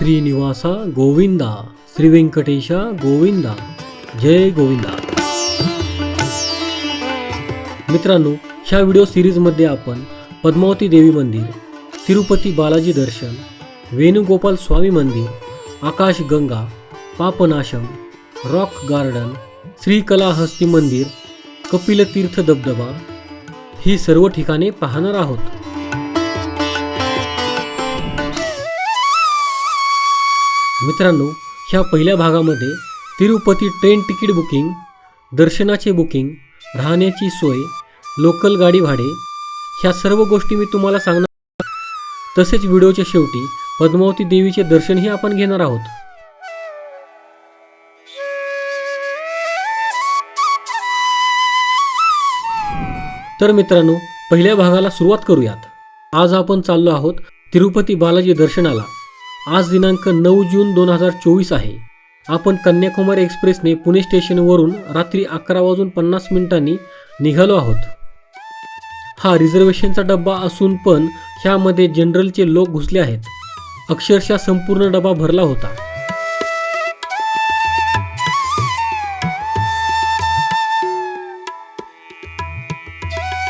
श्रीनिवासा गोविंदा श्री व्यंकटेशा गोविंदा जय गोविंदा. मित्रांनो ह्या व्हिडिओ सिरीजमध्ये आपण पद्मावती देवी मंदिर तिरुपती बालाजी दर्शन वेणुगोपाल स्वामी मंदिर आकाश गंगा पापनाशम रॉक गार्डन श्रीकलाहस्ती मंदिर कपिलतीर्थ धबधबा ही सर्व ठिकाणे पाहणार आहोत. मित्रांनो ह्या पहिल्या भागामध्ये तिरुपती ट्रेन तिकीट बुकिंग दर्शनाचे बुकिंग राहण्याची सोय लोकल गाडी भाडे ह्या सर्व गोष्टी मी तुम्हाला सांगणार. तसेच व्हिडिओच्या शेवटी पद्मावती देवीचे दर्शनही आपण घेणार आहोत. तर मित्रांनो पहिल्या भागाला सुरुवात करूयात. आज आपण चाललो आहोत तिरुपती बालाजी दर्शनाला. आज दिनांक नऊ जून दोन हजार चोवीस आहे. आपण कन्याकुमारी एक्सप्रेसने पुणे स्टेशनवरून रात्री अकरा वाजून पन्नास मिनिटांनी निघालो आहोत. हा रिझर्वेशनचा डब्बा असून पण ह्यामध्ये जनरलचे लोक घुसले आहेत. अक्षरशः संपूर्ण डबा भरला होता.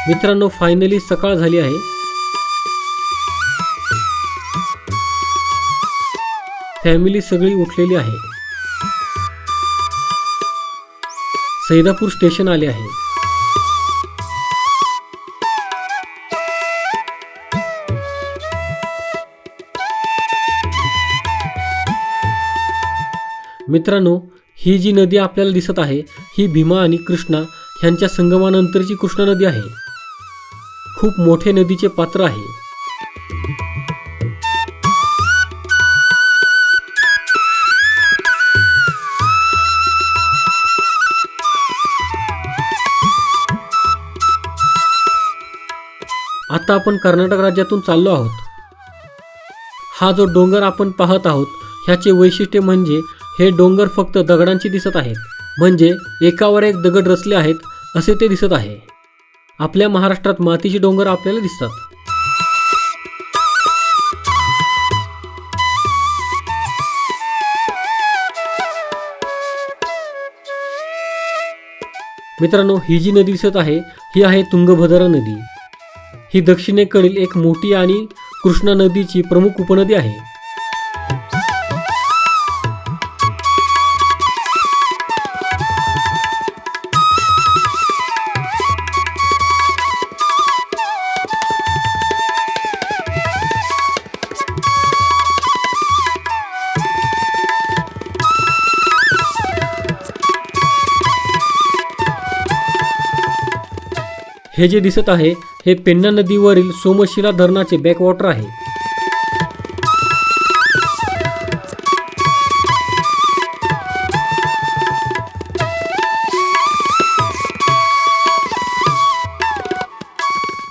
मित्रांनो फायनली सकाळ झाली आहे. फॅमिली सगळी उठलेली आहे. सैदापूर स्टेशन आले आहे. मित्रांनो ही जी नदी आपल्याला दिसत आहे ही भीमा आणि कृष्णा ह्यांच्या संगमानंतरची कृष्णा नदी आहे. खूप मोठे नदीचे पात्र आहे. आता आपण कर्नाटक राज्यातून चाललो आहोत. हा जो डोंगर आपण पाहत आहोत ह्याचे वैशिष्ट्य म्हणजे हे डोंगर फक्त दगडांचे दिसत आहेत. म्हणजे एकावर एक दगड रचले आहेत असे ते दिसत आहे. आपल्या महाराष्ट्रात मातीचे डोंगर आपल्याला दिसतात. मित्रांनो ही जी नदी दिसत आहे ही आहे तुंगभद्रा नदी. ही दक्षिणेकडील एक मोठी आणि कृष्णा नदीची प्रमुख उपनदी आहे. हे जे दिसत आहे हे पेन्ना नदीवरील सोमशिला धरणाचे बॅकवॉटर आहे.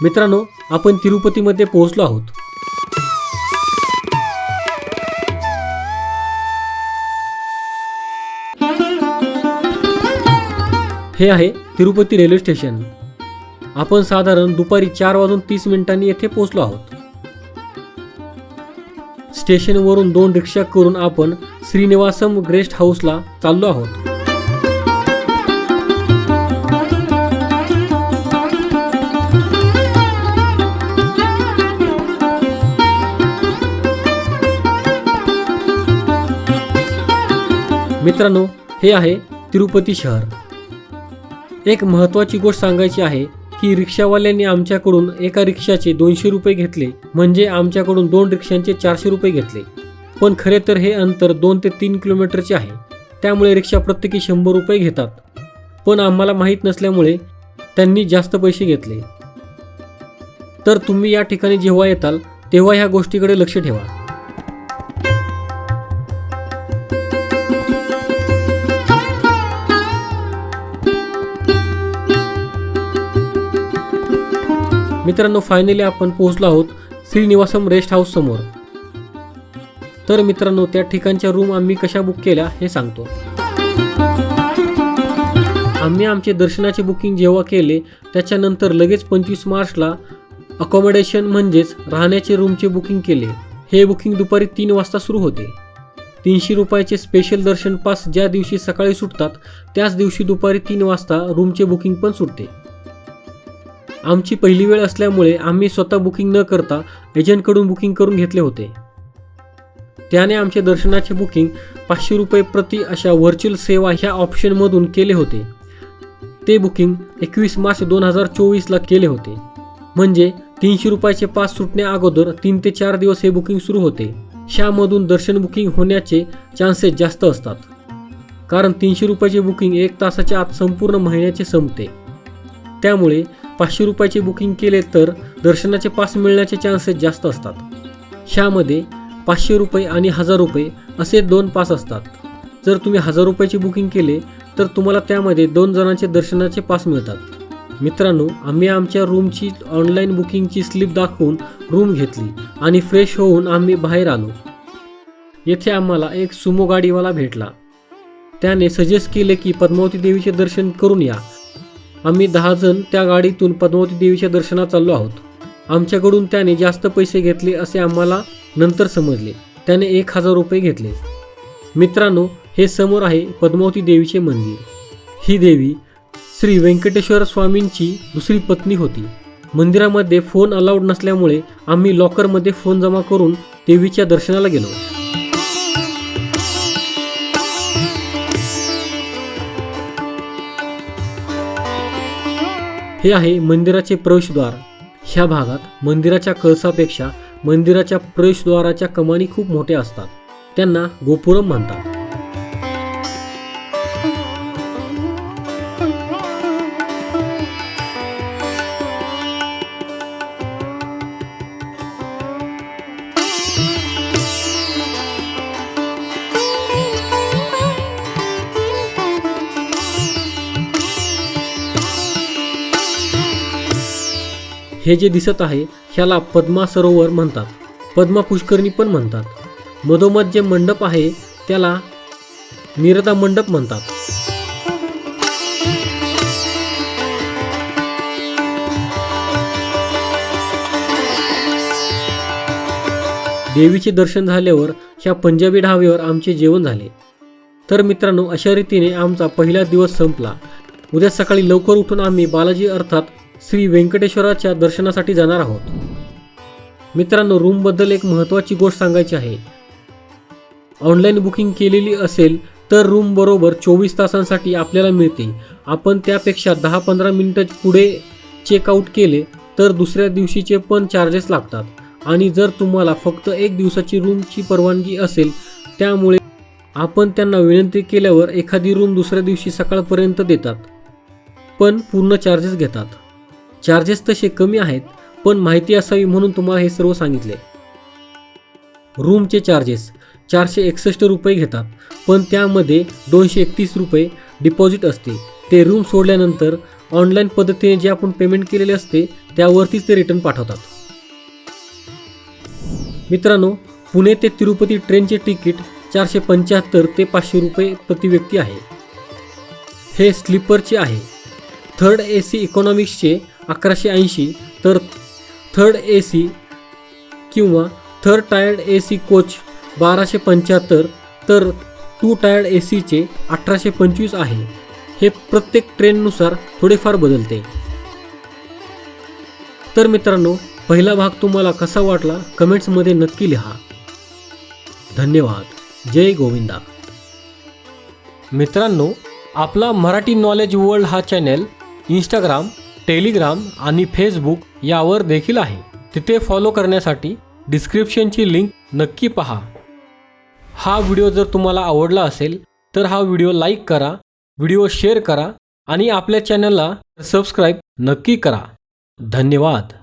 मित्रांनो आपण तिरुपतीमध्ये पोहोचलो आहोत. हे आहे तिरुपती रेल्वे स्टेशन. आपण साधारण दुपारी चार वाजून तीस मिनिटांनी येथे पोहोचलो आहोत. स्टेशनवरून दोन रिक्षा करून आपण श्रीनिवासम गेस्ट हाऊसला चाललो आहोत. मित्रांनो हे आहे तिरुपती शहर. एक महत्त्वाची गोष्ट सांगायची आहे की रिक्षावाल्यांनी आमच्याकडून एका रिक्षाचे दोनशे रुपये घेतले. म्हणजे आमच्याकडून दोन रिक्षांचे चारशे रुपये घेतले. पण खरे तर हे अंतर दोन ते तीन किलोमीटरचे आहे. त्यामुळे रिक्षा प्रत्येकी शंभर रुपये घेतात. पण आम्हाला माहीत नसल्यामुळे त्यांनी जास्त पैसे घेतले. तर तुम्ही या ठिकाणी जेव्हा येताल तेव्हा ह्या गोष्टीकडे लक्ष ठेवा. मित्रांनो फायनली आपण पोहोचलो आहोत श्रीनिवासम रेस्ट हाऊस समोर. तर मित्रांनो त्या ठिकाणच्या रूम आम्ही कशा बुक केल्या हे सांगतो. आम्ही आमचे दर्शनाचे बुकिंग जेव्हा केले त्याच्यानंतर लगेच पंचवीस मार्चला अकॉमोडेशन म्हणजेच राहण्याचे रूमचे बुकिंग केले. हे बुकिंग दुपारी तीन वाजता सुरू होते. तीनशे रुपयाचे स्पेशल दर्शन पास ज्या दिवशी सकाळी सुटतात त्याच दिवशी दुपारी तीन वाजता रूमचे बुकिंग पण सुटते. आमची पहिली वेळ असल्यामुळे आम्ही स्वतः बुकिंग न करता एजंटकडून बुकिंग करून घेतले होते. त्याने आमचे दर्शनाचे बुकिंग पाचशे रुपये प्रति अशा व्हर्च्युअल सेवा ह्या ऑप्शनमधून केले होते. ते बुकिंग एकवीस मार्च दोन हजार चोवीसला केले होते. म्हणजे तीनशे रुपयाचे पास सुटण्या अगोदर तीन ते चार दिवस हे बुकिंग सुरू होते. ह्यामधून दर्शन बुकिंग होण्याचे चान्सेस जास्त असतात. कारण तीनशे रुपयाचे बुकिंग एक तासाच्या आत संपूर्ण महिन्याचे संपते. त्यामुळे पाचशे रुपयाचे बुकिंग केले तर दर्शनाचे पास मिळण्याचे चान्सेस जास्त असतात. ह्यामध्ये पाचशे रुपये आणि हजार रुपये असे दोन पास असतात. जर तुम्ही हजार रुपयाचे बुकिंग केले तर तुम्हाला त्यामध्ये दोन जणांचे दर्शनाचे पास मिळतात. मित्रांनो आम्ही आमच्या रूमची ऑनलाईन बुकिंगची स्लिप दाखवून रूम घेतली आणि फ्रेश होऊन आम्ही बाहेर आलो. येथे आम्हाला एक सुमो गाडीवाला भेटला. त्याने सजेस्ट केले की पद्मावती देवीचे दर्शन करून या. आम्ही दहा जण त्या गाडीतून पद्मावती देवीच्या दर्शनात चाललो आहोत. आमच्याकडून त्याने जास्त पैसे घेतले असे आम्हाला नंतर समजले. त्याने एक हजार रुपये घेतले. मित्रांनो हे समोर आहे पद्मावती देवीचे मंदिर. ही देवी श्री व्यंकटेश्वर स्वामींची दुसरी पत्नी होती. मंदिरामध्ये फोन अलाउड नसल्यामुळे आम्ही लॉकरमध्ये फोन जमा करून देवीच्या दर्शनाला गेलो. हे आहे मंदिराचे प्रवेशद्वार. ह्या भागात मंदिराच्या कळसापेक्षा मंदिराच्या प्रवेशद्वाराच्या कमानी खूप मोठ्या असतात. त्यांना गोपुरम म्हणतात. हे जे दिसत आहे ह्याला पद्मा सरोवर म्हणतात. पद्मा पुष्करणी पण म्हणतात. मधोमध जे मंडप आहे त्याला निरदा मंडप म्हणतात. देवीचे दर्शन झाल्यावर ह्या पंजाबी ढाब्यावर आमचे जेवण झाले. तर मित्रांनो अशा रीतीने आमचा पहिला दिवस संपला. उद्या सकाळी लवकर उठून आम्ही बालाजी अर्थात श्री व्यंकटेश्वराच्या दर्शनासाठी जाणार आहोत. मित्रांनो रूमबद्दल एक महत्त्वाची गोष्ट सांगायची आहे. ऑनलाईन बुकिंग केलेली असेल तर रूम बरोबर चोवीस तासांसाठी आपल्याला मिळते. आपण त्यापेक्षा दहा पंधरा मिनटं पुढे चेकआउट केले तर दुसऱ्या दिवशीचे पण चार्जेस लागतात. आणि जर तुम्हाला फक्त एक दिवसाची रूमची परवानगी असेल त्यामुळे आपण त्यांना विनंती केल्यावर एखादी रूम दुसऱ्या दिवशी सकाळपर्यंत देतात. पण पूर्ण चार्जेस घेतात. चार्जेस तसे कमी आहेत पण माहिती असावी म्हणून तुम्हाला हे सर्व सांगितले. रूमचे चार्जेस चारशे एकसष्ट रुपये घेतात पण त्यामध्ये दोनशे एकतीस रुपये डिपॉझिट असते. ते रूम सोडल्यानंतर ऑनलाईन पद्धतीने जे आपण पेमेंट केलेले असते त्यावरतीच ते रिटर्न पाठवतात. मित्रांनो पुणे ते तिरुपती ट्रेनचे तिकीट चारशे पंच्याहत्तर ते पाचशे रुपये प्रति व्यक्ती आहे. हे स्लीपरचे आहे. थर्ड ए सी इकॉनॉमिक्सचे अकराशे ऐंशी तर थर्ड ए सी किंवा third tiered A C coach बाराशे पंच्याहत्तर तर टू टायर्ड ए सीचे अठराशे पंचवीस आहे. हे प्रत्येक ट्रेननुसार थोडेफार बदलते. तर मित्रांनो पहिला भाग तुम्हाला कसा वाटला कमेंट्समध्ये नक्की लिहा. धन्यवाद. जय गोविंदा. मित्रांनो आपला मराठी नॉलेज वर्ल्ड हा चॅनेल इंस्टाग्राम टेलिग्राम आणि फेसबुक यावर देखील आहे. तिथे फॉलो करण्यासाठी डिस्क्रिप्शनची लिंक नक्की पहा. हा व्हिडिओ जर तुम्हाला आवडला असेल तर हा व्हिडिओ लाईक करा व्हिडिओ शेअर करा आणि आपल्या चॅनलला सबस्क्राईब नक्की करा. धन्यवाद.